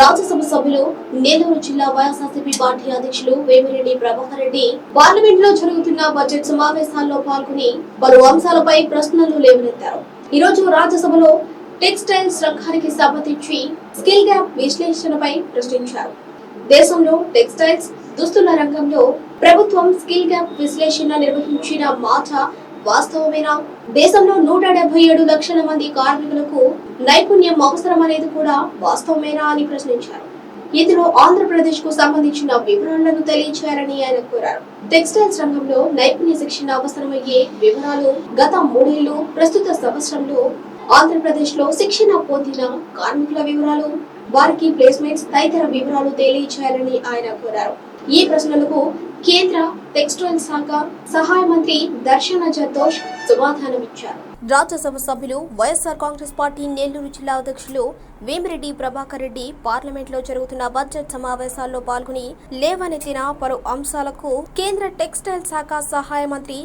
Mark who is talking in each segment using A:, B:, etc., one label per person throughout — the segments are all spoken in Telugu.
A: రాజ్యసభ సభ్యులు నెల్లూరు జిల్లా వైఎస్ఆర్సీపీ పార్టీ అధ్యక్షులు వేమిరెడ్డి ప్రభాకర్ రెడ్డి పార్లమెంట్లో జరుగుతున్న బడ్జెట్ సమావేశాల్లో పాల్గొని పలు అంశాలపై ప్రశ్నలు లేవనెత్తారు. ఈ రోజు రాజ్యసభలో టెక్స్టైల్స్ రంగానికి సంబంధించి స్కిల్ గ్యాప్ విశ్లేషణపై ప్రశ్నించారు. దేశంలో టెక్స్టైల్స్ దుస్తుల రంగంలో ప్రభుత్వం స్కిల్ గ్యాప్ విశ్లేషణ నిర్వహించిన మాట వాస్తవమేనా? దేశంలో నూట డెబ్బై ఏడు లక్షల మంది కార్మికులకు నైపుణ్యం అవసరమనేది కూడా వాస్తవమేనా అని ప్రశ్నించారు. ఇందులో ఆంధ్రప్రదేశ్కు సంబంధించిన వివరాలను తెలియచేయాలని ఆయన కోరారు. టెక్స్టైల్స్ రంగంలో నైపుణ్య శిక్షణ అవసరమయ్యే వివరాలు గత మూడేళ్ళు ప్రస్తుత సంవత్సరంలో ఆంధ్రప్రదేశ్లో శిక్షణ పొందిన కార్మికుల వివరాలు వారికి ప్లేస్మెంట్స్ తదితర వివరాలు తెలియచేయాలని ఆయన కోరారు. ఈ ప్రశ్నలకు కేంద్ర టెక్స్టైల్ శాఖ సహాయ మంత్రి దర్శన జతోష్ సమాధానమిచ్చారు. రాజ్యసభ సభ్యులు వైఎస్ఆర్ కాంగ్రెస్ పార్టీ నెల్లూరు జిల్లా అధ్యక్షులు వేమిరెడ్డి ప్రభాకర్ రెడ్డి పార్లమెంట్లో జరుగుతున్న బడ్జెట్ సమావేశాల్లో పాల్గొని లేవనెత్తిన పలు అంశాలకు కేంద్ర టెక్స్టైల్ శాఖ సహాయ మంత్రి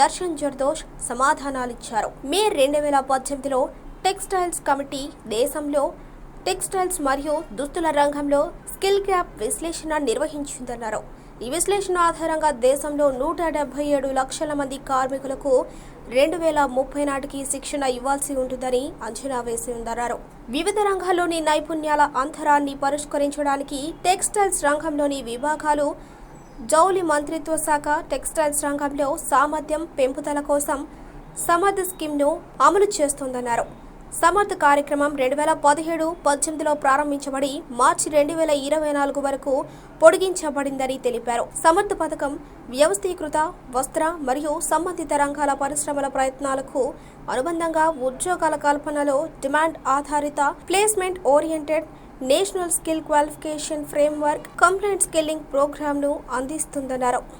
A: దర్శన్ జర్దోష్ సమాధానాలిచ్చారు. మే రెండు వేల పద్దెనిమిదిలో టెక్స్టైల్స్ కమిటీ దేశంలో టెక్స్టైల్స్ మరియు దుస్తుల రంగంలో స్కిల్ గ్యాప్ విశ్లేషణ నిర్వహించిందన్నారు. ఈ విశ్లేషణ ఆధారంగా దేశంలో నూట డెబ్బై ఏడు లక్షల మంది కార్మికులకు రెండు వేల ముప్పై నాటికి శిక్షణ ఇవ్వాల్సి ఉంటుందని అంచనా వేసి ఉందన్నారు. వివిధ రంగాల్లోని నైపుణ్యాల అంతరాన్ని పరిష్కరించడానికి టెక్స్టైల్స్ రంగంలోని విభాగాలు జౌలి మంత్రిత్వ శాఖ టెక్స్టైల్స్ రంగంలో సామర్థ్యం పెంపుదల కోసం సమర్థ స్కీమ్ను అమలు చేస్తోందన్నారు. సమర్థ్ కార్యక్రమం రెండు వేల పదిహేడు పద్దెనిమిదిలో ప్రారంభించబడి మార్చి రెండు వేల ఇరవై నాలుగు వరకు పొడిగించబడిందని తెలిపారు. సమర్థ్ పథకం వ్యవస్థీకృత వస్త్ర మరియు సంబంధిత రంగాల పరిశ్రమల ప్రయత్నాలకు అనుబంధంగా ఉద్యోగాల కల్పనలో డిమాండ్ ఆధారిత placement oriented national skill qualification framework compliant skilling ప్రోగ్రాంను అందిస్తుందన్నారు.